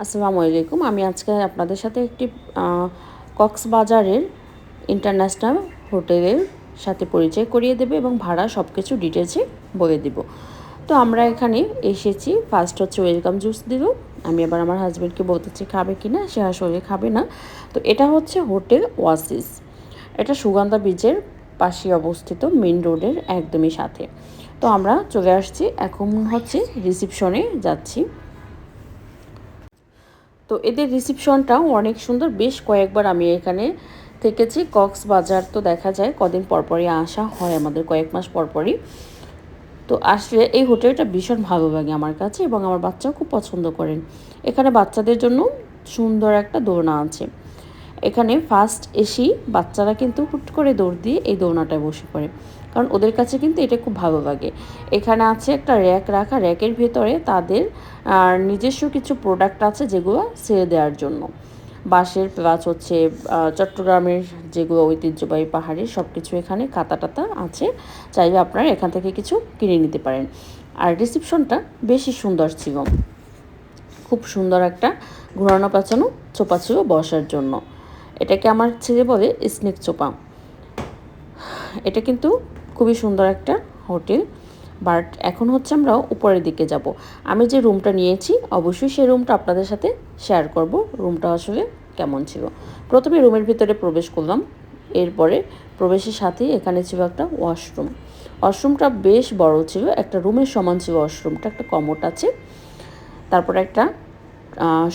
আসসালামু আলাইকুম। আমি আজকে আপনাদের সাথে একটি কক্সবাজারের ইন্টারন্যাশনাল হোটেলের সাথে পরিচয় করিয়ে দেবে এবং ভাড়া সব কিছু ডিটেলসে বলে দেব। তো আমরা এখানে এসেছি। ফার্স্ট হচ্ছে ওয়েলকাম জুস দিল। আমি আবার আমার হাজব্যান্ডকে বলতেছি খাবে কি না? সে আসলে খাবে না। তো এটা হচ্ছে হোটেল ওয়াসিস এটা সুগন্ধা বীজের পাশে অবস্থিত মেন রোডের একদমই সাথে। তো আমরা চলে আসছি। এখন হচ্ছে রিসিপশনে যাচ্ছি। তো এদের রিসিপশনটাও অনেক সুন্দর। বেশ কয়েকবার আমি এখানে থেকেছি। কক্সবাজার তো দেখা যায়, কদিন পরপরই আসা হয় আমাদের, কয়েক মাস পরপরই। তো আসলে এই হোটেলটা ভীষণ ভালো লাগে আমার কাছে এবং আমার বাচ্চাও খুব পছন্দ করেন। এখানে বাচ্চাদের জন্য সুন্দর একটা দোলনা আছে। এখানে ফার্স্ট এসেই বাচ্চারা কিন্তু হুট করে দৌড় দিয়ে এই দোলনাটায় বসে পড়ে। কারণ ওদের কাছে কিন্তু এটা খুব ভালো লাগে। এখানে আছে একটা র্যাক রাখা, র্যাকের ভেতরে তাদের নিজস্ব কিছু প্রোডাক্ট আছে যেগুলো সেরে দেওয়ার জন্য। বাঁশের প্লাস হচ্ছে চট্টগ্রামের যেগুলো ঐতিহ্যবাহী পাহাড়ের সব কিছু এখানে খাতা টাতা আছে। চাইলে আপনারা এখান থেকে কিছু কিনে নিতে পারেন। আর রিসিপশনটা বেশি সুন্দর ছিল। খুব সুন্দর একটা ঘোরানো পাচানো চোপা ছিল বসার জন্য। এটাকে আমার ছেলে বলে স্নেক চোপা এটা কিন্তু খুবই সুন্দর একটা হোটেল। বাট এখন হচ্ছে আমরা উপরের দিকে যাব। আমি যে রুমটা নিয়েছি, অবশ্যই সেই রুমটা আপনাদের সাথে শেয়ার করব। রুমটা আসলে কেমন ছিল। প্রথমে রুমের ভিতরে প্রবেশ করলাম। এরপরে প্রবেশের সাথেই এখানে ছিল একটা ওয়াশরুম ওয়াশরুমটা বেশ বড় ছিল। একটা রুমের সমান ছিল ওয়াশরুমটা একটা কমোট আছে। তারপরে একটা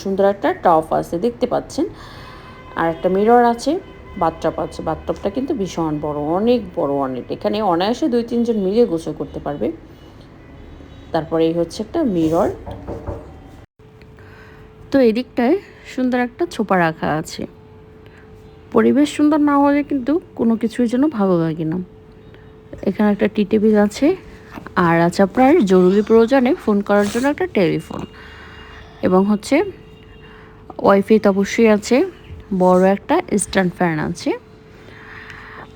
সুন্দর একটা টপ আছে। দেখতে পাচ্ছেন। আর একটা মিরর আছে। বাথটপ আছে বাথটপটা কিন্তু ভীষণ বড়, অনেক বড়, অনেক। এখানে অনায়াসে দুই, তিনজন মিলে গোসল করতে পারবে। তারপরে এই হচ্ছে একটা মিরর। তো এদিকটায় সুন্দর একটা ছোপা রাখা আছে। পরিবেশ সুন্দর না হলে কিন্তু কোনো কিছুই যেন ভালো লাগে না। এখানে একটা টি টেবিল আছে, আর আছে আপনার জরুরি প্রয়োজনে ফোন করার জন্য একটা টেলিফোন। এবং হচ্ছে ওয়াইফাই তো অবশ্যই আছে। বড় একটা স্ট্যান্ড ফ্যান আছে।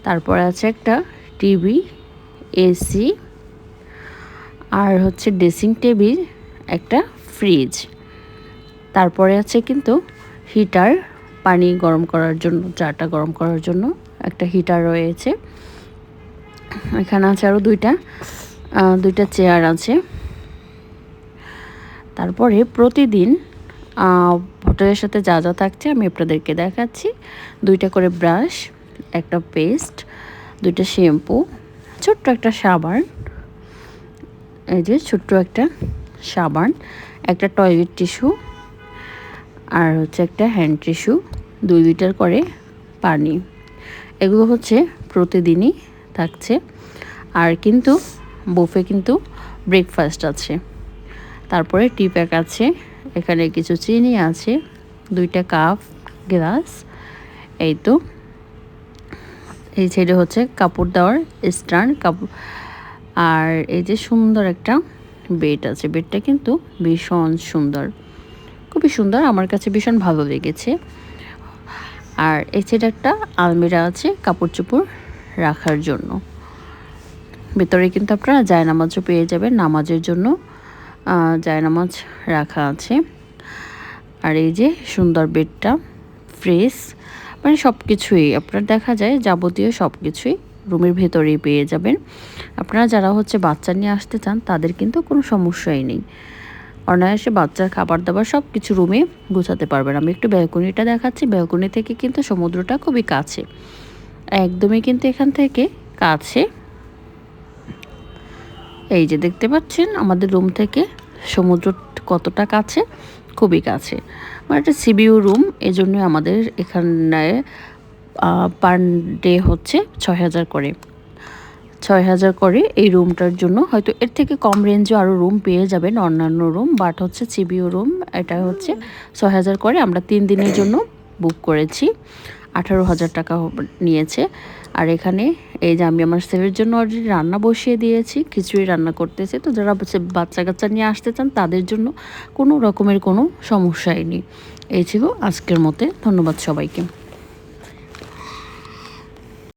তারপরে আছে একটা টিভি, এসি আর হচ্ছে ড্রেসিং টেবিল, একটা ফ্রিজ। তারপরে আছে কিন্তু হিটার, পানি গরম করার জন্য, চাটা গরম করার জন্য একটা হিটার রয়েছে। এখানে আছে আরও দুইটা দুইটা চেয়ার আছে। তারপরে প্রতিদিন হোটেলের সাথে যা যা থাকছে আমি আপনাদেরকে দেখাচ্ছি। দুইটা করে ব্রাশ, একটা পেস্ট, দুইটা শ্যাম্পু, ছোট্ট একটা সাবান, এই যে ছোট্ট একটা সাবান, একটা টয়লেট টিস্যু আর হচ্ছে একটা হ্যান্ড টিস্যু দুই লিটার করে পানি। এগুলো হচ্ছে প্রতিদিনই থাকছে। আর কিন্তু বুফে কিন্তু ব্রেকফাস্ট আছে। তারপরে টি প্যাক আছে। এখানে কিছু চিনি আছে, দুইটা কাপ গ্লাস, এই তো। এই সাইডে হচ্ছে কাপড় দেওয়ার স্ট্যান্ড কাপড় আর এই যে সুন্দর একটা বেড আছে। বেডটা কিন্তু ভীষণ সুন্দর। খুবই সুন্দর, আমার কাছে ভীষণ ভালো লেগেছে। আর এই সাইডে একটা আলমিরা আছে কাপড় চোপড় রাখার জন্য। ভেতরে কিন্তু আপনারা জায়নামাজও পেয়ে যাবেন নামাজের জন্য। জায়নামাজ রাখা আছে। আর এই যে সুন্দর বেডটা, ফ্রেশ মানে সব কিছুই আপনার দেখা যায়, যাবতীয় সব কিছুই রুমের ভেতরেই পেয়ে যাবেন। আপনারা যারা হচ্ছে বাচ্চা নিয়ে আসতে চান, তাদের কিন্তু কোনো সমস্যাই নেই। অনায়াসে বাচ্চার খাবার দাবার সব কিছু রুমে গোছাতে পারবেন। আমি একটু ব্যালকনিটা দেখাচ্ছি। ব্যালকনি থেকে কিন্তু সমুদ্রটা খুবই কাছে। একদমই কিন্তু এখান থেকে কাছে। এই যে দেখতে পাচ্ছেন আমাদের রুম থেকে সমুদ্র কতটা কাছে? খুবই কাছে। মানে একটা সিবিউ রুম এই জন্য আমাদের এখানে পার ডে হচ্ছে ছয় হাজার করে। ছয় হাজার করে এই রুমটার জন্য। হয়তো এর থেকে কম রেঞ্জও আরও রুম পেয়ে যাবেন অন্যান্য রুম বাট হচ্ছে সিবিউ রুম এটা হচ্ছে ছয় হাজার করে। আমরা তিন দিনের জন্য বুক করেছি। আঠারো হাজার টাকা নিয়েছে। আর এখানে এই যে আমি আমার সেভের জন্য অলরেডি রান্না বসিয়ে দিয়েছি, খিচুড়ি রান্না করতেছে। তো যারা বাচ্চা কাচ্চা নিয়ে আসতে চান, তাদের জন্য কোনো রকমের কোনো সমস্যাই নেই। এই ছিল আজকের মতে। ধন্যবাদ সবাইকে।